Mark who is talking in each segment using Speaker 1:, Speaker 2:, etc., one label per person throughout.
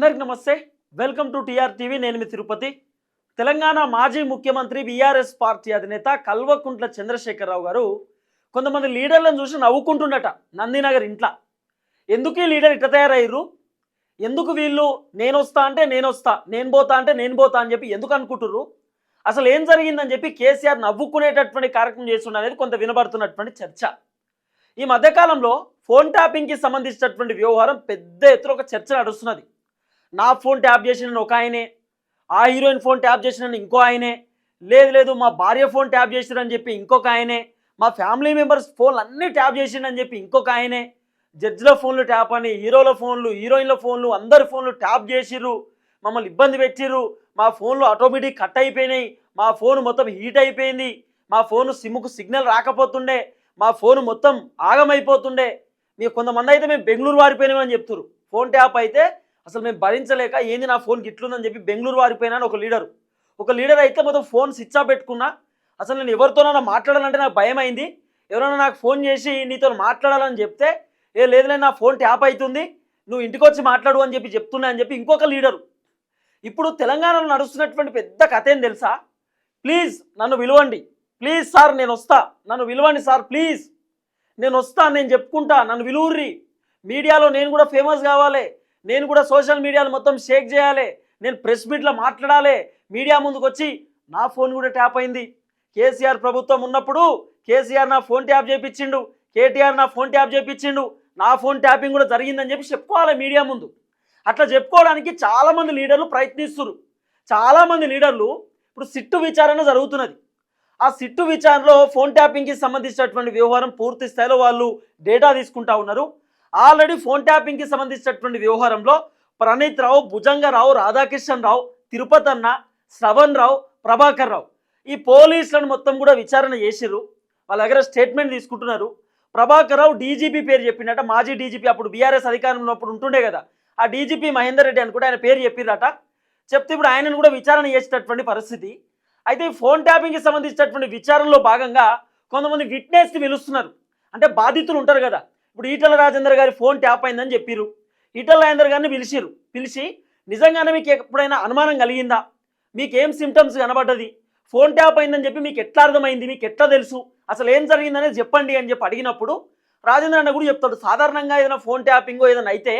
Speaker 1: అందరికి నమస్తే. Welcome to TR TV నేను మీ తిరుపతి. తెలంగాణ మాజీ ముఖ్యమంత్రి బీఆర్ఎస్ పార్టీ అధినేత కల్వకుంట్ల చంద్రశేఖరరావు గారు కొంతమంది లీడర్లను చూసి నవ్వుకుంటుండట నందినగర్ ఇంట్లో. ఎందుకు ఈ లీడర్ ఇట్ట తయారయ్యారు ఎందుకు వీళ్ళు నేను వస్తా అంటే నేను వస్తా నేను పోతా అంటే నేను పోతా అని చెప్పి ఎందుకు అనుకుంటుర్రు? అసలు ఏం జరిగిందని చెప్పి కేసీఆర్ నవ్వుకునేటటువంటి కార్యక్రమం చేస్తుండ అనేది కొంత వినబడుతున్నటువంటి చర్చ. ఈ మధ్యకాలంలో ఫోన్ ట్యాపింగ్కి సంబంధించినటువంటి వ్యవహారం పెద్ద ఎత్తున ఒక చర్చ నడుస్తున్నది. నా ఫోన్ ట్యాప్ చేసిన ఒక ఆయనే. ఆ హీరోయిన్ ఫోన్ ట్యాప్ చేసిన ఇంకో ఆయనే. లేదు లేదు మా భార్య ఫోన్ ట్యాప్ చేసిరని చెప్పి ఇంకొక ఆయనే. మా ఫ్యామిలీ మెంబర్స్ ఫోన్లు అన్నీ ట్యాప్ చేసిండని చెప్పి ఇంకొక ఆయనే. జడ్జిల ఫోన్లు ట్యాప్ అని హీరోల ఫోన్లు హీరోయిన్ల ఫోన్లు అందరి ఫోన్లు ట్యాప్ చేసిర్రు. మమ్మల్ని ఇబ్బంది పెట్టిర్రు. మా ఫోన్లు ఆటోమేటిక్ కట్ అయిపోయినాయి. మా ఫోన్ మొత్తం హీట్ అయిపోయింది. మా ఫోన్ సిమ్కు సిగ్నల్ రాకపోతుండే. మా ఫోన్ మొత్తం ఆగమైపోతుండే. మీకు కొంతమంది అయితే మేము బెంగళూరు వారిపోయినామని చెప్తున్నారు ఫోన్ ట్యాప్ అయితే అసలు మేము భరించలేక ఏంది నా ఫోన్ గిట్లుందని చెప్పి బెంగళూరు వారిపోయినా ఒక లీడర్. ఒక లీడర్ అయితే మొత్తం ఫోన్ స్విచ్ ఆఫ్ పెట్టుకున్నా. అసలు నేను ఎవరితోనైనా మాట్లాడాలంటే నాకు భయం అయింది ఎవరైనా నాకు ఫోన్ చేసి నీతో మాట్లాడాలని చెప్తే ఏ లేదులే నా ఫోన్ ట్యాప్ అవుతుంది నువ్వు ఇంటికి వచ్చి మాట్లాడు అని చెప్పి చెప్తున్నా అని చెప్పి ఇంకొక లీడరు. ఇప్పుడు తెలంగాణలో నడుస్తున్నటువంటి పెద్ద కథ ఏం తెలుసా? ప్లీజ్ నన్ను విలువండి. ప్లీజ్ సార్ నేను వస్తా. నన్ను విలువండి సార్ ప్లీజ్. నేను వస్తా నేను చెప్పుకుంటా. నన్ను విలువుర్రి. మీడియాలో నేను కూడా ఫేమస్ కావాలి. నేను కూడా సోషల్ మీడియాలో మొత్తం షేక్ చేయాలి. నేను ప్రెస్ మీట్లో మాట్లాడాలి. మీడియా ముందుకు వచ్చి నా ఫోన్ కూడా ట్యాప్ అయింది. కేసీఆర్ ప్రభుత్వం ఉన్నప్పుడు కేసీఆర్ నా ఫోన్ ట్యాప్ చేయించిండు కేటీఆర్ నా ఫోన్ ట్యాప్ చేయించిండు నా ఫోన్ ట్యాపింగ్ కూడా జరిగిందని చెప్పి చెప్పుకోవాలి మీడియా ముందు. అట్లా చెప్పుకోవడానికి చాలామంది లీడర్లు ప్రయత్నిస్తున్నారు చాలామంది లీడర్లు ఇప్పుడు సిట్టు విచారణ జరుగుతున్నది. ఆ సిట్టు విచారణలో ఫోన్ ట్యాపింగ్కి సంబంధించినటువంటి వ్యవహారం పూర్తి స్థాయిలో వాళ్ళు డేటా తీసుకుంటా ఉన్నారు. ఆల్రెడీ ఫోన్ ట్యాపింగ్కి సంబంధించినటువంటి వ్యవహారంలో ప్రణీత్ రావు భుజంగరావు రాధాకిషన్ రావు తిరుపతి అన్న శ్రవణ్ రావు ప్రభాకర్ రావు ఈ పోలీసులను మొత్తం కూడా విచారణ చేసిర్రు. వాళ్ళ దగ్గర స్టేట్మెంట్ తీసుకుంటున్నారు. ప్రభాకర్ రావు డీజీపీ పేరు చెప్పిండట మాజీ డీజీపీ అప్పుడు బీఆర్ఎస్ అధికారంలో ఉన్నప్పుడు ఉంటుండే కదా ఆ డీజీపీ మహేందర్ రెడ్డి అని కూడా ఆయన పేరు చెప్పిరట చెప్తే ఇప్పుడు ఆయనను కూడా విచారణ చేసేటటువంటి పరిస్థితి. అయితే ఈ ఫోన్ ట్యాపింగ్కి సంబంధించినటువంటి విచారణలో భాగంగా కొంతమంది విట్నెస్ని పిలుస్తున్నారు అంటే బాధితులు ఉంటారు కదా ఇప్పుడు ఈటల రాజేందర్ గారి ఫోన్ ట్యాప్ అయిందని చెప్పిరు ఈటల రాజేందర్ గారిని పిలిచిర్రు. పిలిచి నిజంగానే మీకు ఎప్పుడైనా అనుమానం కలిగిందా? మీకు ఏం సిమ్టమ్స్ కనబడ్డది? ఫోన్ ట్యాప్ అయిందని చెప్పి మీకు ఎట్లా అర్థమైంది? మీకు ఎట్లా తెలుసు? అసలు ఏం జరిగిందనేది చెప్పండి అని చెప్పి అడిగినప్పుడు రాజేంద్ర అన్న కూడా చెప్తాడు. సాధారణంగా ఏదైనా ఫోన్ ట్యాపింగ్ ఏదైనా అయితే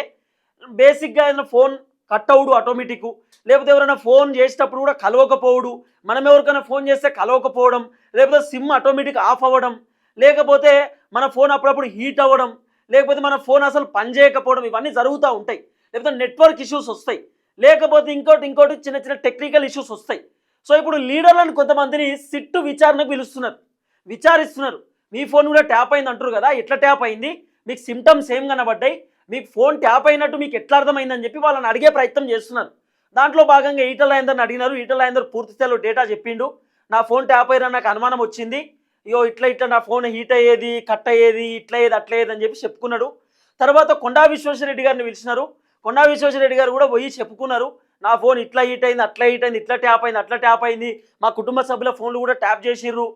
Speaker 1: బేసిక్గా ఏదైనా ఫోన్ కట్ అవుడు ఆటోమేటిక్ లేకపోతే ఎవరైనా ఫోన్ చేసేటప్పుడు కూడా కలవకపోవడు. మనం ఎవరికైనా ఫోన్ చేస్తే కలవకపోవడం. లేకపోతే సిమ్ ఆటోమేటిక్ ఆఫ్ అవ్వడం. లేకపోతే మన ఫోన్ అప్పుడప్పుడు హీట్ అవ్వడం లేకపోతే మన ఫోన్ అసలు పనిచేయకపోవడం ఇవన్నీ జరుగుతూ ఉంటాయి. లేకపోతే నెట్వర్క్ ఇష్యూస్ వస్తాయి. లేకపోతే ఇంకోటి ఇంకోటి చిన్న చిన్న టెక్నికల్ ఇష్యూస్ వస్తాయి. సో ఇప్పుడు లీడర్లను కొంతమందిని సిట్టు విచారణకు పిలుస్తున్నారు. విచారిస్తున్నారు. మీ ఫోన్ కూడా ట్యాప్ అయింది అంటారు కదా ఎట్లా ట్యాప్ అయింది? మీకు సిమ్టమ్స్ ఏం కనబడ్డాయి? మీకు ఫోన్ ట్యాప్ అయినట్టు మీకు ఎట్లా అర్థమైందని చెప్పి వాళ్ళని అడిగే ప్రయత్నం చేస్తున్నారు. దాంట్లో భాగంగా ఈటల అయిందని అడిగినారు. ఈటల అయిందరు పూర్తి స్థాయిలో డేటా చెప్పిండు. నా ఫోన్ ట్యాప్ అయినా నాకు అనుమానం వచ్చింది. అయ్యో ఇట్లా ఇట్లా నా ఫోన్ హీట్ అయ్యేది కట్ అయ్యేది ఇట్లా అయ్యేది అట్లా అయ్యేది అని చెప్పి చెప్పుకున్నాడు. తర్వాత కొండా విశ్వేశ్వరరెడ్డి గారిని పిలిచినారు. కొండా విశ్వేశ్వరరెడ్డి గారు కూడా పోయి చెప్పుకున్నారు. నా ఫోన్ ఇట్లా హీట్ అయింది అట్లా హీట్ అయింది ఇట్లా ట్యాప్ అయింది అట్లా ట్యాప్ అయింది. మా కుటుంబ సభ్యుల ఫోన్లు కూడా ట్యాప్ చేసిర్రు.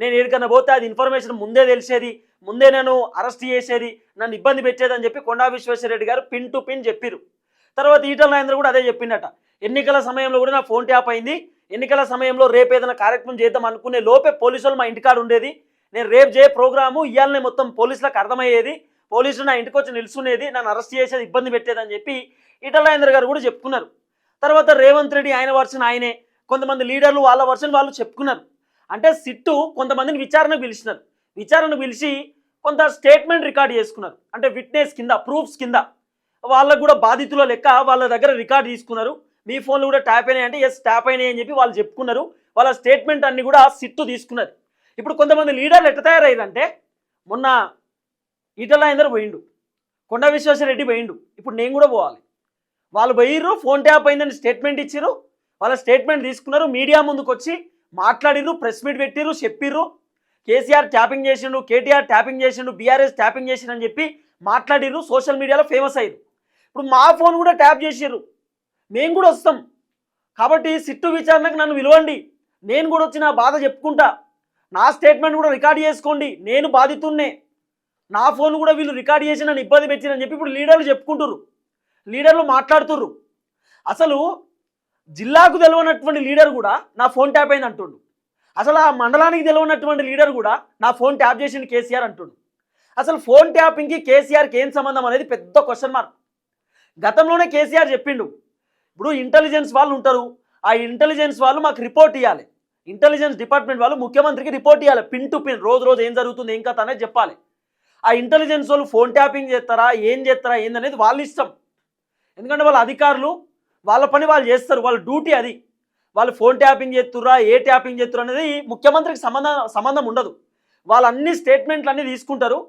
Speaker 1: నేను ఎక్కడికన్నా పోతే అది ఇన్ఫర్మేషన్ ముందే తెలిసేది. ముందే నేను అరెస్ట్ చేసేది నన్ను ఇబ్బంది పెట్టేది అని చెప్పి కొండా విశ్వేశ్వరరెడ్డి గారు పిన్ టు పిన్ చెప్పిరు తర్వాత ఈటల నాయంద్ర కూడా అదే చెప్పిండట. ఎన్నికల సమయంలో కూడా నా ఫోన్ ట్యాప్ అయింది. ఎన్నికల సమయంలో రేపు ఏదైనా కార్యక్రమం చేద్దాం అనుకునే లోపే పోలీసులు మా ఇంటికాడ ఉండేది. నేను రేపు చేయ ప్రోగ్రాము ఇవాళనే మొత్తం పోలీసులకు అర్థమయ్యేది. పోలీసులు నా ఇంటికి వచ్చి నిలుచునేది నన్ను అరెస్ట్ చేసేది ఇబ్బంది పెట్టేది అని చెప్పి ఈటల గారు కూడా చెప్పుకున్నారు. తర్వాత రేవంత్ రెడ్డి ఆయన వర్షన్ ఆయనే కొంతమంది లీడర్లు వాళ్ళ వర్షన్ వాళ్ళు చెప్పుకున్నారు. అంటే సిట్టు కొంతమందిని విచారణకు పిలిచినారు. విచారణ పిలిచి కొంత స్టేట్మెంట్ రికార్డ్ చేసుకున్నారు. అంటే విట్నెస్ కింద ప్రూఫ్స్ కింద. వాళ్ళకు కూడా బాధితుల లెక్క వాళ్ళ దగ్గర రికార్డ్ తీసుకున్నారు. మీ ఫోన్లు కూడా ట్యాప్ అయినాయి అంటే ఎస్ ట్యాప్ అయినాయి అని చెప్పి వాళ్ళు చెప్పుకున్నారు. వాళ్ళ స్టేట్మెంట్ అన్ని కూడా సిట్టు తీసుకున్నది. ఇప్పుడు కొంతమంది లీడర్లు ఎట్లా తయారయ్యారంటే మొన్న ఈటల అందరు పోయిండు. కొండ విశ్వేశ్వరరెడ్డి పోయిండు. ఇప్పుడు నేను కూడా పోవాలి. వాళ్ళు పోయిర్రు ఫోన్ ట్యాప్ అయిందని స్టేట్మెంట్ ఇచ్చిర్రు. వాళ్ళ స్టేట్మెంట్ తీసుకున్నారు మీడియా ముందుకు వచ్చి మాట్లాడిర్రు ప్రెస్ మీట్ పెట్టిర్రు చెప్పిర్రు. కేసీఆర్ ట్యాపింగ్ చేసిండు కేటీఆర్ ట్యాపింగ్ చేసిండు బీఆర్ఎస్ ట్యాపింగ్ చేసిండు అని చెప్పి మాట్లాడిర్రు సోషల్ మీడియాలో ఫేమస్ అయ్యారు ఇప్పుడు మా ఫోన్ కూడా ట్యాప్ చేసిర్రు. మేము కూడా వస్తాం. కాబట్టి సిట్టు విచారణకు నన్ను విలువండి. నేను కూడా వచ్చి నా బాధ చెప్పుకుంటా. నా స్టేట్మెంట్ కూడా రికార్డ్ చేసుకోండి. నేను బాధితున్నే. నా ఫోన్ కూడా వీళ్ళు రికార్డ్ చేసి నన్ను ఇబ్బంది పెట్టినని చెప్పి ఇప్పుడు లీడర్లు చెప్పుకుంటుర్రు. లీడర్లు మాట్లాడుతుర్రు. అసలు జిల్లాకు తెలియనటువంటి లీడర్ కూడా నా ఫోన్ ట్యాప్ అయింది అంటుండు. అసలు ఆ మండలానికి తెలియనటువంటి లీడర్ కూడా నా ఫోన్ ట్యాప్ చేసింది కేసీఆర్ అంటుండు. అసలు ఫోన్ ట్యాపింగ్కి కేసీఆర్కి ఏం సంబంధం అనేది పెద్ద క్వశ్చన్ మార్క్ గతంలోనే కేసీఆర్ చెప్పిండు. ఇప్పుడు ఇంటెలిజెన్స్ వాళ్ళు ఉంటారు. ఆ ఇంటెలిజెన్స్ వాళ్ళు మాకు రిపోర్ట్ ఇవ్వాలి ఇంటెలిజెన్స్ డిపార్ట్మెంట్ వాళ్ళు ముఖ్యమంత్రికి రిపోర్ట్ ఇవ్వాలి పిన్ టు పిన్ రోజు రోజు ఏం జరుగుతుంది ఏం కథ అనేది చెప్పాలి. ఆ ఇంటెలిజెన్స్ వాళ్ళు ఫోన్ ట్యాపింగ్ చేస్తారా ఏం చేస్తారా ఏందనేది వాళ్ళ ఇష్టం. ఎందుకంటే వాళ్ళ అధికారులు వాళ్ళ పని వాళ్ళు చేస్తారు. వాళ్ళ డ్యూటీ అది. వాళ్ళు ఫోన్ ట్యాపింగ్ చేస్తుర్రా ఏ ట్యాపింగ్ చేస్తుర్రా అనేది ముఖ్యమంత్రికి సంబంధం సంబంధం ఉండదు. వాళ్ళు అన్ని స్టేట్మెంట్లు అన్నీ తీసుకుంటారు.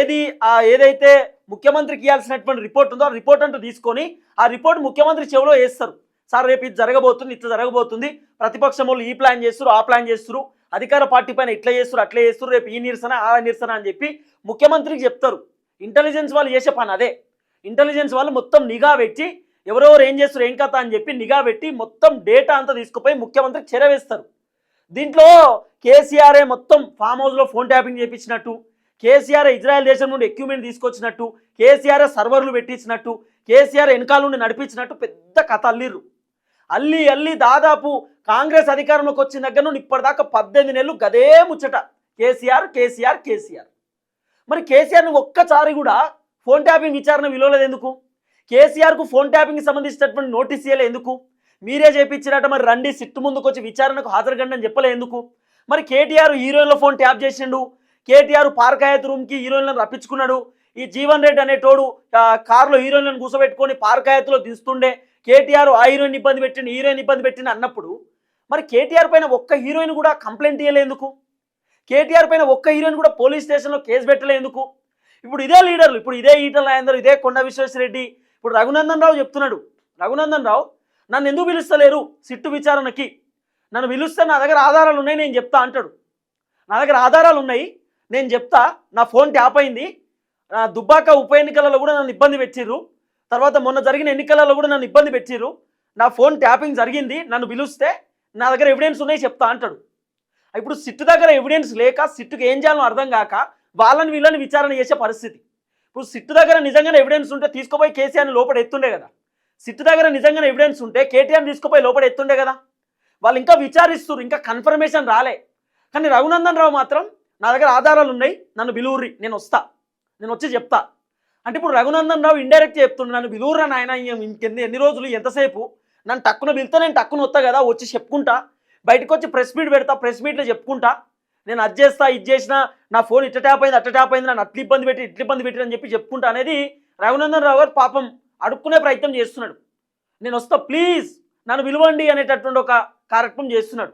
Speaker 1: ఏది ఆ ఏదైతే ముఖ్యమంత్రికి ఇవ్వాల్సినటువంటి రిపోర్ట్ ఉందో ఆ రిపోర్ట్ అంటూ తీసుకొని ఆ రిపోర్ట్ ముఖ్యమంత్రి చెవిలో వేస్తారు. సార్ రేపు ఇది జరగబోతుంది ఇట్లా జరగబోతుంది. ప్రతిపక్షం వాళ్ళు ఈ ప్లాన్ చేస్తారు ఆ ప్లాన్ చేస్తారు అధికార పార్టీ పైన ఇట్లా చేస్తారు అట్లా చేస్తారు రేపు ఈ నిరసన ఆ నిరసన అని చెప్పి ముఖ్యమంత్రికి చెప్తారు. ఇంటెలిజెన్స్ వాళ్ళు చేసే పని అదే. ఇంటెలిజెన్స్ వాళ్ళు మొత్తం నిఘా పెట్టి ఎవరెవరు ఏం చేస్తారు ఏం కథ అని చెప్పి నిఘా పెట్టి మొత్తం డేటా అంతా తీసుకుపోయి ముఖ్యమంత్రికి చెరవేస్తారు. దీంట్లో కేసీఆర్ఏ మొత్తం ఫామ్ హౌస్లో ఫోన్ ట్యాపింగ్ చేయించినట్టు కేసీఆర్ ఇజ్రాయెల్ దేశం నుండి ఎక్విప్మెంట్ తీసుకొచ్చినట్టు కేసీఆర్ సర్వర్లు పెట్టించినట్టు కేసీఆర్ వెనకాల నుండి నడిపించినట్టు పెద్ద కథ అల్లిర్రు. అల్లి అల్లి దాదాపు కాంగ్రెస్ అధికారంలోకి వచ్చిన దగ్గర నుండి ఇప్పటిదాకా పద్దెనిమిది నెలలు గదే ముచ్చట. కేసీఆర్ కేసీఆర్ కేసీఆర్. మరి కేసీఆర్ని ఒక్కసారి కూడా ఫోన్ ట్యాపింగ్ విచారణ విలువలేదు ఎందుకు? కేసీఆర్కు ఫోన్ ట్యాపింగ్కి సంబంధించినటువంటి నోటీస్ ఇవ్వలే ఎందుకు? మీరే చేపించినట్టు మరి రండి సిట్టు ముందుకు వచ్చి విచారణకు హాజరుగండి అని చెప్పలే ఎందుకు? మరి కేటీఆర్ హీరోయిన్లో ఫోన్ ట్యాప్ చేసిండు కేటీఆర్ పార్కాయత్ రూమ్కి హీరోయిన్లను రప్పించుకున్నాడు. ఈ జీవన్ రెడ్డి అనేటోడు కారులో హీరోయిన్లను కూర్చోబెట్టుకొని పార్కాయత్లో దిస్తుండే కేటీఆర్ ఆ హీరోయిన్ ఇబ్బంది పెట్టిన హీరోయిన్ ఇబ్బంది పెట్టిన అన్నప్పుడు మరి కేటీఆర్ పైన ఒక్క హీరోయిన్ కూడా కంప్లైంట్ ఇవ్వలేందుకు కేటీఆర్ పైన ఒక్క హీరోయిన్ కూడా పోలీస్ స్టేషన్లో కేసు పెట్టలేందుకు? ఇప్పుడు ఇదే లీడర్లు ఇప్పుడు ఇదే ఈటల నాయందరు ఇదే కొండ విశ్వేశ్వరరెడ్డి ఇప్పుడు రఘునందన్ రావు చెప్తున్నాడు. రఘునందన్ రావు నన్ను ఎందుకు పిలుస్తలేరు సిట్టు విచారణకి? నన్ను పిలుస్తే నా దగ్గర ఆధారాలు ఉన్నాయి నేను చెప్తా అంటాడు. నా దగ్గర ఆధారాలు ఉన్నాయి నేను చెప్తా నా ఫోన్ ట్యాప్ అయింది. నా దుబ్బాక ఉప ఎన్నికలలో కూడా నన్ను ఇబ్బంది పెట్టిర్రు. తర్వాత మొన్న జరిగిన ఎన్నికలలో కూడా నన్ను ఇబ్బంది పెట్టిర్రు. నా ఫోన్ ట్యాపింగ్ జరిగింది నన్ను పిలుస్తే నా దగ్గర ఎవిడెన్స్ ఉన్నాయి చెప్తా అంటాడు. ఇప్పుడు సిట్టు దగ్గర ఎవిడెన్స్ లేక సిట్టుకు ఏం చేయాలో అర్థం కాక వాళ్ళని వీళ్ళని విచారణ చేసే పరిస్థితి. ఇప్పుడు సిట్టు దగ్గర నిజంగానే ఎవిడెన్స్ ఉంటే తీసుకుపోయి కేసీఆర్ని లోపల ఎత్తుండే కదా. సిట్టు దగ్గర నిజంగానే ఎవిడెన్స్ ఉంటే కేటీఆర్ని తీసుకుపోయి లోపల ఎత్తుండే కదా. వాళ్ళు ఇంకా విచారిస్తున్నారు ఇంకా కన్ఫర్మేషన్ రాలే. కానీ రఘునందన్ రావు మాత్రం నా దగ్గర ఆధారాలు ఉన్నాయి నన్ను బిలూర్రి నేను వస్తా. నేను వచ్చి చెప్తా. అంటే ఇప్పుడు రఘునందన్ రావు ఇండైరెక్ట్ చెప్తుండే నన్ను బిలూర్రా నాయన ఇంకెన్ని ఎన్ని రోజులు ఎంతసేపు? నన్ను టక్కున పిలితే నేను టక్కున వస్తా కదా వచ్చి చెప్పుకుంటా. బయటకు వచ్చి ప్రెస్ మీట్ పెడతా ప్రెస్ మీట్లో చెప్పుకుంటా. నేను అది చేస్తా ఇది చేసినా నా ఫోన్ ఇట్ట ట్యాప్ అయింది అట్ట ట్యాప్ అయింది నన్ను అట్ల ఇబ్బంది పెట్టి ఇట్ల ఇబ్బంది పెట్టి అని చెప్పి చెప్పుకుంటా అనేది రఘునందన్ రావు గారు పాపం అడుక్కునే ప్రయత్నం చేస్తున్నాడు. నేను వస్తా ప్లీజ్ నన్ను విలువండి అనేటటువంటి ఒక కార్యక్రమం చేస్తున్నాడు.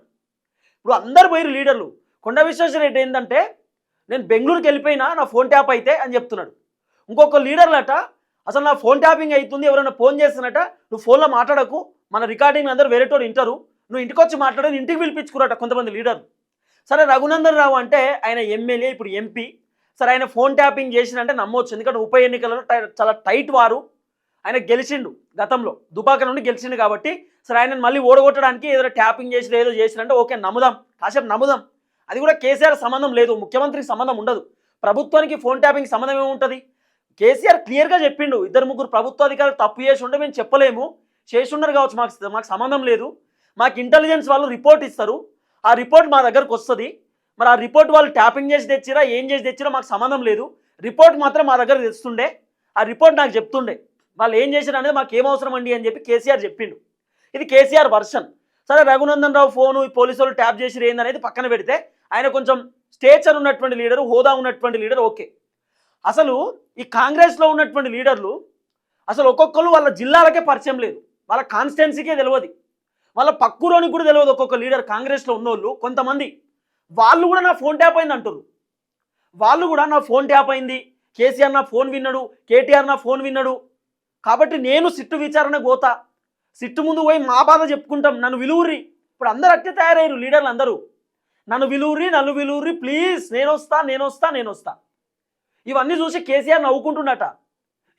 Speaker 1: ఇప్పుడు అందరు పోయి లీడర్లు. కొండ విశ్వేశ్వరరెడ్డి ఏంటంటే నేను బెంగళూరుకి వెళ్ళిపోయినా నా ఫోన్ ట్యాప్ అయితే అని చెప్తున్నాడు. ఇంకొక లీడర్లట అసలు నా ఫోన్ ట్యాపింగ్ అవుతుంది ఎవరైనా ఫోన్ చేస్తున్నట నువ్వు ఫోన్లో మాట్లాడకు మన రికార్డింగ్ అందరూ వేరేటోడు వింటారు నువ్వు ఇంటికి వచ్చి మాట్లాడని ఇంటికి పిలిపించుకురట కొంతమంది లీడర్ సరే రఘునందన్ రావు అంటే ఆయన ఎమ్మెల్యే ఇప్పుడు ఎంపీ. సరే ఆయన ఫోన్ ట్యాపింగ్ చేసినంటే నమ్మవచ్చు ఎందుకంటే ఉప ఎన్నికలలో చాలా టైట్ వారు. ఆయన గెలిచిండు గతంలో దుబాక నుండి గెలిచిండు కాబట్టి సరే ఆయన మళ్ళీ ఓడగొట్టడానికి ఏదో ట్యాపింగ్ చేసి ఏదో చేసినంటే ఓకే నమ్ముదాం కాసేపు నమ్ముదాం. అది కూడా కేసీఆర్ సంబంధం లేదు ముఖ్యమంత్రికి సంబంధం ఉండదు. ప్రభుత్వానికి ఫోన్ ట్యాపింగ్ సంబంధం ఏముంటుంది? కేసీఆర్ క్లియర్గా చెప్పిండు ఇద్దరు ముగ్గురు ప్రభుత్వ అధికారులు తప్పు చేసి ఉంటే మేము చెప్పలేము. చేసి ఉండరు కావచ్చు మాకు మాకు సంబంధం లేదు. మాకు ఇంటెలిజెన్స్ వాళ్ళు రిపోర్ట్ ఇస్తారు. ఆ రిపోర్ట్ మా దగ్గరకు వస్తుంది. మరి ఆ రిపోర్ట్ వాళ్ళు ట్యాపింగ్ చేసి తెచ్చిరా ఏం చేసి తెచ్చిరా మాకు సంబంధం లేదు. రిపోర్ట్ మాత్రం మా దగ్గర తెస్తుండే. ఆ రిపోర్ట్ నాకు చెప్తుండే. వాళ్ళు ఏం చేశారు అనేది మాకు ఏం అండి అని చెప్పి కేసీఆర్ చెప్పిండు. ఇది కేసీఆర్ వర్షన్ సరే రఘునందన్ రావు ఫోను ఈ పోలీసు వాళ్ళు ట్యాప్ చేసి ఏందనేది పక్కన పెడితే ఆయన కొంచెం స్టేచర్ ఉన్నటువంటి లీడరు హోదా ఉన్నటువంటి లీడర్ ఓకే అసలు ఈ కాంగ్రెస్లో ఉన్నటువంటి లీడర్లు అసలు ఒక్కొక్కరు వాళ్ళ జిల్లాలకే పరిచయం లేదు. వాళ్ళ కాన్స్టిట్యున్సీకే తెలియదు వాళ్ళ పక్కురోనికి కూడా తెలియదు ఒక్కొక్క లీడర్ కాంగ్రెస్లో ఉన్నోళ్ళు కొంతమంది. వాళ్ళు కూడా నా ఫోన్ ట్యాప్ అయింది అంటారు వాళ్ళు కూడా నా ఫోన్ ట్యాప్ అయింది. కేసీఆర్ నా ఫోన్ విన్నాడు కేటీఆర్ నా ఫోన్ విన్నాడు. కాబట్టి నేను సిట్టు విచారణ గోతా సిట్టు ముందు పోయి మా బాధ చెప్పుకుంటాం. నన్ను విలువురి ఇప్పుడు అందరు అట్టే తయారయ్యారు లీడర్లు అందరూ. నన్ను విలువురి నన్ను విలువురి ప్లీజ్ నేను వస్తా నేను వస్తా నేను వస్తా ఇవన్నీ చూసి కేసీఆర్ నవ్వుకుంటున్నట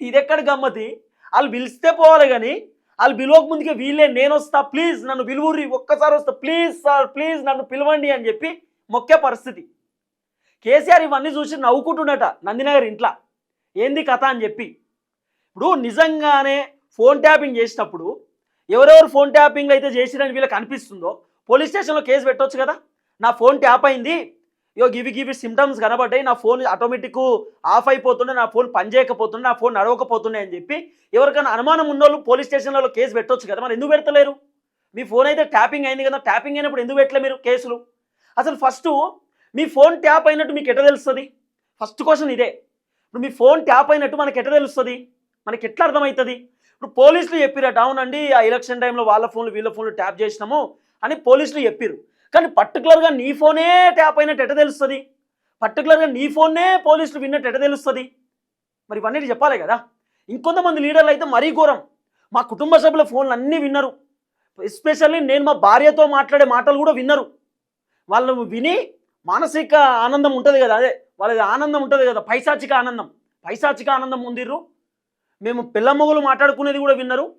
Speaker 1: ఇది ఎక్కడ గమ్మతి? వాళ్ళు పిలిస్తే పోవాలి కానీ వాళ్ళు పిలవక ముందుకే వీళ్ళే నేను వస్తా ప్లీజ్ నన్ను పిలువురి ఒక్కసారి వస్తా ప్లీజ్ సార్ ప్లీజ్ నన్ను పిలవండి అని చెప్పి మొక్కే పరిస్థితి. కేసీఆర్ ఇవన్నీ చూసి నవ్వుకుంటున్నట నందినగర్ ఇంట్లో. ఏంది కథ అని చెప్పి. ఇప్పుడు నిజంగానే ఫోన్ ట్యాపింగ్ చేసినప్పుడు ఎవరెవరు ఫోన్ ట్యాపింగ్ అయితే చేసిరని వీళ్ళకి అనిపిస్తుందో పోలీస్ స్టేషన్లో కేసు పెట్టవచ్చు కదా? నా ఫోన్ ట్యాప్ అయింది. యో గివి గివి సిమ్టమ్స్ కనబడ్డాయి. నా ఫోన్ ఆటోమేటిక్ ఆఫ్ అయిపోతుండే నా ఫోన్ పనిచేయకపోతుండే నా ఫోన్ నడవకపోతుండే అని చెప్పి ఎవరికైనా అనుమానం ఉన్నోళ్ళు పోలీస్ స్టేషన్లలో కేసు పెట్టొచ్చు కదా మరి ఎందుకు పెడతలేరు? మీ ఫోన్ అయితే ట్యాపింగ్ అయింది కదా ట్యాపింగ్ అయినప్పుడు ఎందుకు పెట్టలే మీరు కేసులు? అసలు ఫస్ట్ మీ ఫోన్ ట్యాప్ అయినట్టు మీకు ఎట్లా తెలుస్తుంది? ఫస్ట్ క్వశ్చన్ ఇదే. ఇప్పుడు మీ ఫోన్ ట్యాప్ అయినట్టు మనకి ఎట్లా తెలుస్తుంది? మనకి ఎట్లా అర్థమవుతుంది? ఇప్పుడు పోలీసులు చెప్పిరట అవునండి ఆ ఎలక్షన్ టైంలో వాళ్ళ ఫోన్లు వీళ్ళ ఫోన్లు ట్యాప్ చేసినాము అని పోలీసులు చెప్పిరు కానీ పర్టికులర్గా నీ ఫోనే ట్యాప్ అయినట్టు ఎట తెలుస్తుంది? పర్టికులర్గా నీ ఫోన్నే పోలీసులు విన్నట్టు ఎట తెలుస్తుంది? మరి ఇవన్నీ చెప్పాలి కదా? ఇంకొంతమంది లీడర్లు అయితే మరీ ఘోరం. మా కుటుంబ సభ్యుల ఫోన్లు అన్నీ విన్నారు. ఎస్పెషల్లీ నేను మా భార్యతో మాట్లాడే మాటలు కూడా విన్నారు. వాళ్ళు విని మానసిక ఆనందం ఉంటుంది కదా అదే. వాళ్ళది ఆనందం ఉంటుంది కదా పైశాచిక ఆనందం. పైశాచిక ఆనందం ఉందిర్రు. మేము పిల్లమ్మగులు మాట్లాడుకునేది కూడా విన్నారు.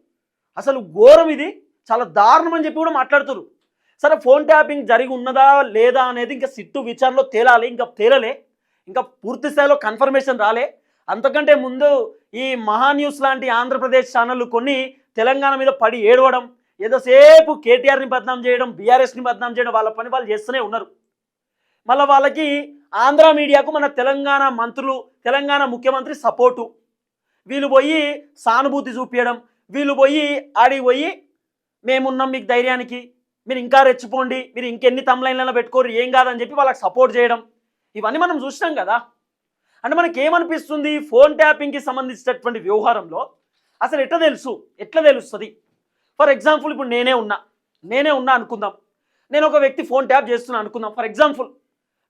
Speaker 1: అసలు ఘోరం ఇది. చాలా దారుణం అని చెప్పి కూడా మాట్లాడుతున్నారు సరే ఫోన్ ట్యాపింగ్ జరిగి ఉన్నదా లేదా అనేది ఇంకా సిట్టు విచారణలో తేలాలి. ఇంకా తేలలే. ఇంకా పూర్తి స్థాయిలో కన్ఫర్మేషన్ రాలే. అంతకంటే ముందు ఈ మహా న్యూస్ లాంటి ఆంధ్రప్రదేశ్ ఛానళ్ళు కొన్ని తెలంగాణ మీద పడి ఏడవడం ఏదోసేపు కేటీఆర్ని బద్నాం చేయడం బీఆర్ఎస్ని బద్నాం చేయడం వాళ్ళ పని వాళ్ళు చేస్తూనే ఉన్నారు. మళ్ళీ వాళ్ళకి ఆంధ్ర మీడియాకు మన తెలంగాణ మంత్రులు తెలంగాణ ముఖ్యమంత్రి సపోర్టు. వీళ్ళు పోయి సానుభూతి చూపించడం వీళ్ళు పోయి ఆడికి పోయి మేమున్నాం మీకు ధైర్యానికి. మీరు ఇంకా రెచ్చిపోండి మీరు ఇంకెన్ని తమ్లైన్లలో పెట్టుకోరు ఏం కాదని చెప్పి వాళ్ళకి సపోర్ట్ చేయడం. ఇవన్నీ మనం చూసినాం కదా. అంటే మనకి ఏమనిపిస్తుంది ఫోన్ ట్యాపింగ్కి సంబంధించినటువంటి వ్యవహారంలో అసలు ఎట్లా తెలుసు? ఎట్లా తెలుస్తుంది? ఫర్ ఎగ్జాంపుల్ ఇప్పుడు నేనే ఉన్నా. నేనే ఉన్నా అనుకుందాం. నేను ఒక వ్యక్తి ఫోన్ ట్యాప్ చేస్తున్నా అనుకుందాం. ఫర్ ఎగ్జాంపుల్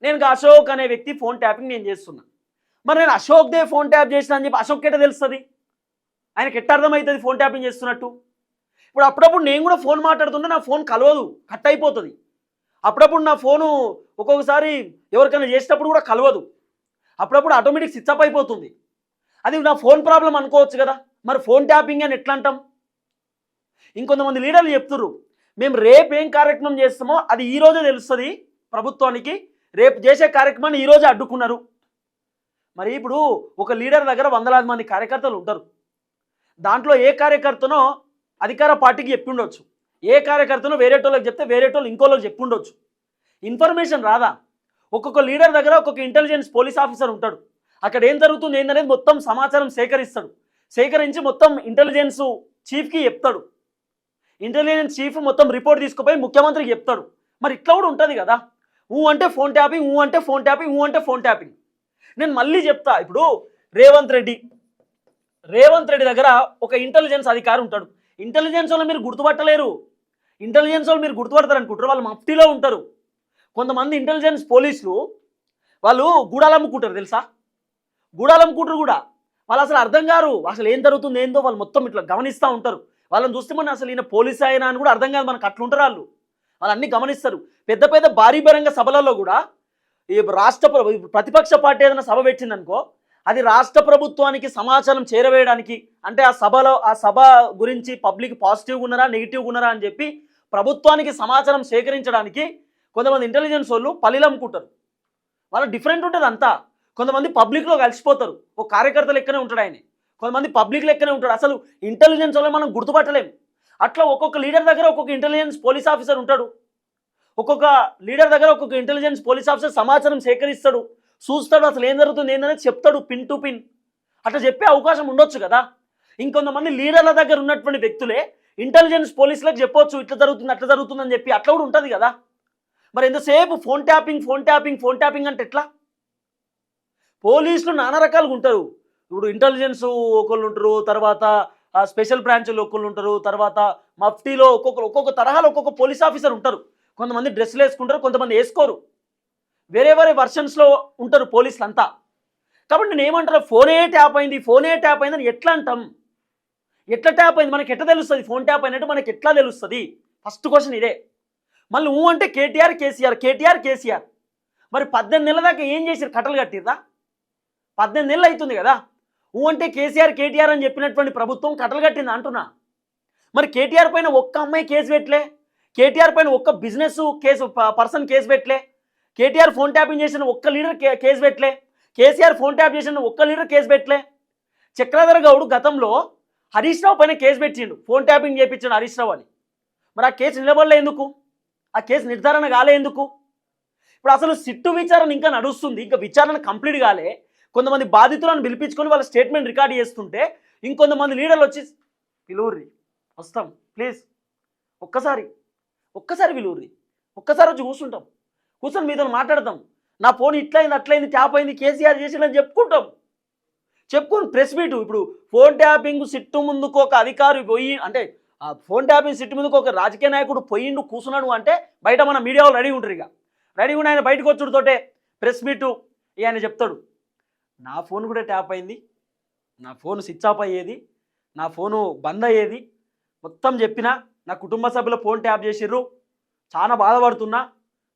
Speaker 1: నేను ఇంకా అశోక్ అనే వ్యక్తి ఫోన్ ట్యాపింగ్ నేను చేస్తున్నా. మరి నేను అశోక్దే ఫోన్ ట్యాప్ చేసిన అని చెప్పి అశోక్ ఎట్ట తెలుస్తుంది? ఆయనకి ఎట్ట అర్థమవుతుంది ఫోన్ ట్యాపింగ్ చేస్తున్నట్టు? ఇప్పుడు అప్పుడప్పుడు నేను కూడా ఫోన్ మాట్లాడుతుంటే నా ఫోన్ కలవదు కట్ అయిపోతుంది. అప్పుడప్పుడు నా ఫోను ఒక్కొక్కసారి ఎవరికైనా చేసేటప్పుడు కూడా కలవదు. అప్పుడప్పుడు ఆటోమేటిక్ స్విచ్ అప్ అయిపోతుంది. అది నా ఫోన్ ప్రాబ్లం అనుకోవచ్చు కదా. మరి ఫోన్ ట్యాపింగ్ అని ఎట్లా అంటాం? ఇంకొంతమంది లీడర్లు చెప్తుర్రు మేము రేపు ఏం కార్యక్రమం చేస్తామో అది ఈ రోజే తెలుస్తుంది ప్రభుత్వానికి. రేపు చేసే కార్యక్రమాన్ని ఈరోజే అడ్డుకున్నారు. మరి ఇప్పుడు ఒక లీడర్ దగ్గర వందలాది మంది కార్యకర్తలు ఉంటారు. దాంట్లో ఏ కార్యకర్తనో అధికార పార్టీకి చెప్పి ఉండొచ్చు ఏ కార్యకర్తను వేరేటోళ్ళకి చెప్తే వేరేటోళ్ళు ఇంకోళ్ళకి చెప్పి ఉండొచ్చు ఇన్ఫర్మేషన్ రాదా? ఒక్కొక్క లీడర్ దగ్గర ఒక్కొక్క ఇంటెలిజెన్స్ పోలీస్ ఆఫీసర్ ఉంటాడు. అక్కడ ఏం జరుగుతుంది ఏందనేది మొత్తం సమాచారం సేకరిస్తాడు. సేకరించి మొత్తం ఇంటెలిజెన్స్ చీఫ్కి చెప్తాడు. ఇంటెలిజెన్స్ చీఫ్ మొత్తం రిపోర్ట్ తీసుకుపోయి ముఖ్యమంత్రికి చెప్తాడు. మరి ఇట్లా కూడా ఉంటుంది కదా. ఊ అంటే ఫోన్ ట్యాపింగ్ ఊ అంటే ఫోన్ ట్యాపింగ్ ఊ అంటే ఫోన్ ట్యాపింగ్. నేను మళ్ళీ చెప్తా ఇప్పుడు రేవంత్ రెడ్డి. రేవంత్ రెడ్డి దగ్గర ఒక ఇంటెలిజెన్స్ అధికారి ఉంటాడు. ఇంటెలిజెన్స్ వాళ్ళు మీరు గుర్తుపట్టలేరు. ఇంటెలిజెన్స్ వాళ్ళు మీరు గుర్తుపడతారు అనుకుంటారు. వాళ్ళు మఫ్టీలో ఉంటారు. కొంతమంది ఇంటెలిజెన్స్ పోలీసులు వాళ్ళు గూడాలు అమ్ముకుంటారు తెలుసా? గూడాలు అమ్ముకుంటారు కూడా. వాళ్ళు అసలు అర్థం కారు. అసలు ఏం జరుగుతుంది ఏందో వాళ్ళు మొత్తం ఇట్లా గమనిస్తూ ఉంటారు. వాళ్ళని చూస్తే మన అసలు ఈయన పోలీస్ అయినా అని కూడా అర్థం కాదు. మనకు అట్లుంటారు వాళ్ళు. వాళ్ళు అన్నీ గమనిస్తారు. పెద్ద పెద్ద భారీ బహిరంగ సభలలో కూడా ఈ రాష్ట్ర ప్రతిపక్ష పార్టీ ఏదైనా సభ పెట్టిందనుకో అది రాష్ట్ర ప్రభుత్వానికి సమాచారం చేరవేయడానికి అంటే ఆ సభలో ఆ సభ గురించి పబ్లిక్ పాజిటివ్గా ఉన్నారా నెగిటివ్గా ఉన్నారా అని చెప్పి ప్రభుత్వానికి సమాచారం సేకరించడానికి కొంతమంది ఇంటెలిజెన్స్ వాళ్ళు పల్లీలు అమ్ముకుంటారు. వాళ్ళ డిఫరెంట్ ఉంటుంది అంతా. కొంతమంది పబ్లిక్లో కలిసిపోతారు. ఒక కార్యకర్త లెక్కనే ఉంటాడు ఆయన. కొంతమంది పబ్లిక్ లెక్కనే ఉంటాడు. అసలు ఇంటెలిజెన్స్ వల్ల మనం గుర్తుపట్టలేము అట్లా ఒక్కొక్క లీడర్ దగ్గర ఒక్కొక్క ఇంటెలిజెన్స్ పోలీస్ ఆఫీసర్ ఉంటాడు. ఒక్కొక్క లీడర్ దగ్గర ఒక్కొక్క ఇంటెలిజెన్స్ పోలీస్ ఆఫీసర్ సమాచారం సేకరిస్తాడు. చూస్తాడు అసలు ఏం జరుగుతుంది ఏందనేది చెప్తాడు పిన్ టు పిన్. అట్లా చెప్పే అవకాశం ఉండొచ్చు కదా. ఇంకొంతమంది లీడర్ల దగ్గర ఉన్నటువంటి వ్యక్తులే ఇంటెలిజెన్స్ పోలీసులకు చెప్పొచ్చు ఇట్లా జరుగుతుంది అట్లా జరుగుతుంది అని చెప్పి అట్లా కూడా ఉంటుంది కదా. మరి ఎంతసేపు phone tapping phone tapping phone tapping అంటే ఎట్లా? పోలీసులు నానా రకాలుగా ఉంటారు. ఇప్పుడు ఇంటెలిజెన్స్ ఒకళ్ళు ఉంటారు తర్వాత ఆ స్పెషల్ బ్రాంచ్లో ఒకళ్ళు ఉంటారు తర్వాత మఫ్టీలో ఒక్కొక్కరు ఒక్కొక్క తరహాలో ఒక్కొక్క పోలీస్ ఆఫీసర్ ఉంటారు. కొంతమంది డ్రెస్సులు వేసుకుంటారు కొంతమంది వేసుకోరు. వేరే వేరే వర్షన్స్లో ఉంటారు పోలీసులు అంతా కాబట్టి నేను ఏమంటారు ఫోనే ట్యాప్ అయింది ఫోనే ట్యాప్ అయిందని ఎట్లా అంటాం? ఎట్లా ట్యాప్ అయింది? మనకి ఎట్లా తెలుస్తుంది? ఫోన్ ట్యాప్ అయినట్టు మనకి ఎట్లా తెలుస్తుంది? ఫస్ట్ క్వశ్చన్ ఇదే. మళ్ళీ ఊ అంటే కేటీఆర్ కేసీఆర్ కేటీఆర్ కేసీఆర్. మరి పద్దెనిమిది నెలల దాకా ఏం చేశారు కట్టలు కట్టిర్రా? పద్దెనిమిది నెలలు అవుతుంది కదా. ఊ అంటే కేసీఆర్ కేటీఆర్ అని చెప్పినటువంటి ప్రభుత్వం కట్టలు కట్టింది అంటున్నా? మరి కేటీఆర్ పైన ఒక్క అమ్మాయి కేసు పెట్టలే? కేటీఆర్ పైన ఒక్క బిజినెస్ కేసు పర్సన్ కేసు పెట్టలే? కేటీఆర్ ఫోన్ ట్యాపింగ్ చేసిన ఒక్క లీడర్ కేసు పెట్టలే. కేసీఆర్ ఫోన్ ట్యాప్ చేసిన ఒక్క లీడర్ కేసు పెట్టలే. చక్రధర్ గౌడ్ గతంలో హరీష్ రావు పైన కేసు పెట్టిండు. ఫోన్ ట్యాపింగ్ చేయించాడు హరీష్ రావు అని. మరి ఆ కేసు నిలబడలే ఎందుకు? ఆ కేసు నిర్ధారణ కాలే ఎందుకు? ఇప్పుడు అసలు సిట్టు విచారణ ఇంకా నడుస్తుంది. ఇంకా విచారణ కంప్లీట్ కాలే. కొంతమంది బాధితులను పిలిపించుకొని వాళ్ళ స్టేట్మెంట్ రికార్డ్ చేస్తుంటే ఇంకొంతమంది లీడర్లు వచ్చి పిలువుర్రి వస్తాం ప్లీజ్. ఒక్కసారి ఒక్కసారి పిలువుర్రి ఒక్కసారి వచ్చి కూర్చుంటాం. కూర్చొని మీతో మాట్లాడతాం. నా ఫోన్ ఇట్లయింది అట్లయింది ట్యాప్ అయింది కేసీఆర్ చేసిందని చెప్పుకుంటాం. చెప్పుకొని ప్రెస్ మీట్. ఇప్పుడు ఫోన్ ట్యాపింగ్ సిట్టు ముందుకు ఒక అధికారి పోయి అంటే ఆ ఫోన్ ట్యాపింగ్ సిట్టు ముందుకు ఒక రాజకీయ నాయకుడు పోయిండు కూర్చున్నాడు అంటే బయట మన మీడియా వాళ్ళు రెడీ ఉంటారు ఇక రెడీ ఉన్న ఆయన బయటకు వచ్చుడుతోటే ప్రెస్ మీటు ఆయన చెప్తాడు. నా ఫోన్ కూడా ట్యాప్ అయింది. నా ఫోన్ స్విచ్ ఆఫ్ అయ్యేది. నా ఫోను బంద్ అయ్యేది. మొత్తం చెప్పిన నా కుటుంబ సభ్యుల ఫోన్ ట్యాప్ చేసిర్రు. చాలా బాధపడుతున్నా.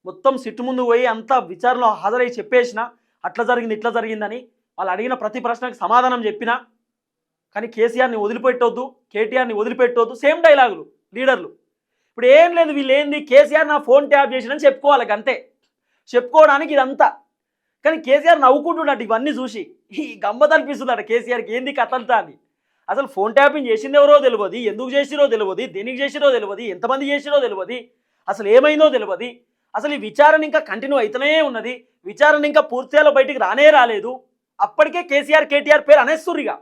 Speaker 1: మొత్తం సిట్టు ముందు పోయి అంతా విచారణలో హాజరై చెప్పేసిన అట్లా జరిగింది ఇట్లా జరిగిందని వాళ్ళు అడిగిన ప్రతి ప్రశ్నకు సమాధానం చెప్పిన కానీ కేసీఆర్ని వదిలిపెట్టొద్దు కేటీఆర్ని వదిలిపెట్టొద్దు సేమ్ డైలాగులు లీడర్లు. ఇప్పుడు ఏం లేదు వీళ్ళేంది కేసీఆర్ నా ఫోన్ ట్యాప్ చేసినని చెప్పుకోవాలి అంతే చెప్పుకోవడానికి ఇదంతా. కానీ కేసీఆర్ నవ్వుకుంటున్నాడు ఇవన్నీ చూసి. ఈ గమ్మత్ అనిపిస్తుందట కేసీఆర్కి ఏంది కథంతా అని. అసలు ఫోన్ ట్యాపింగ్ చేసింది ఎవరో తెలియదు ఎందుకు చేసిరో తెలియదు దేనికి చేసిరో తెలియదు ఎంతమంది చేసిరో తెలియదు అసలు ఏమైందో తెలియదు అసలు ఈ విచారణ ఇంకా కంటిన్యూ అవుతూనే ఉన్నది. విచారణ ఇంకా పూర్తిగా బయటికి రానే రాలేదు. అప్పటికే కేసీఆర్ కేటీఆర్ పేరు అనేస్తుర్రిగా.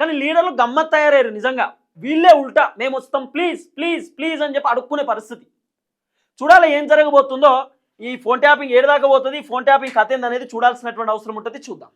Speaker 1: కానీ లీడర్లు గమ్మత్ తయారయ్యారు నిజంగా. వీళ్ళే ఉల్టా మేము వస్తాం ప్లీజ్ ప్లీజ్ ప్లీజ్ అని చెప్పి అడుక్కునే పరిస్థితి. చూడాలి ఏం జరగబోతుందో. ఈ ఫోన్ ట్యాపింగ్ ఏడదాకా పోతుంది ఫోన్ ట్యాపింగ్ కథ ఏందనేది చూడాల్సినటువంటి అవసరం ఉంటుంది చూద్దాం.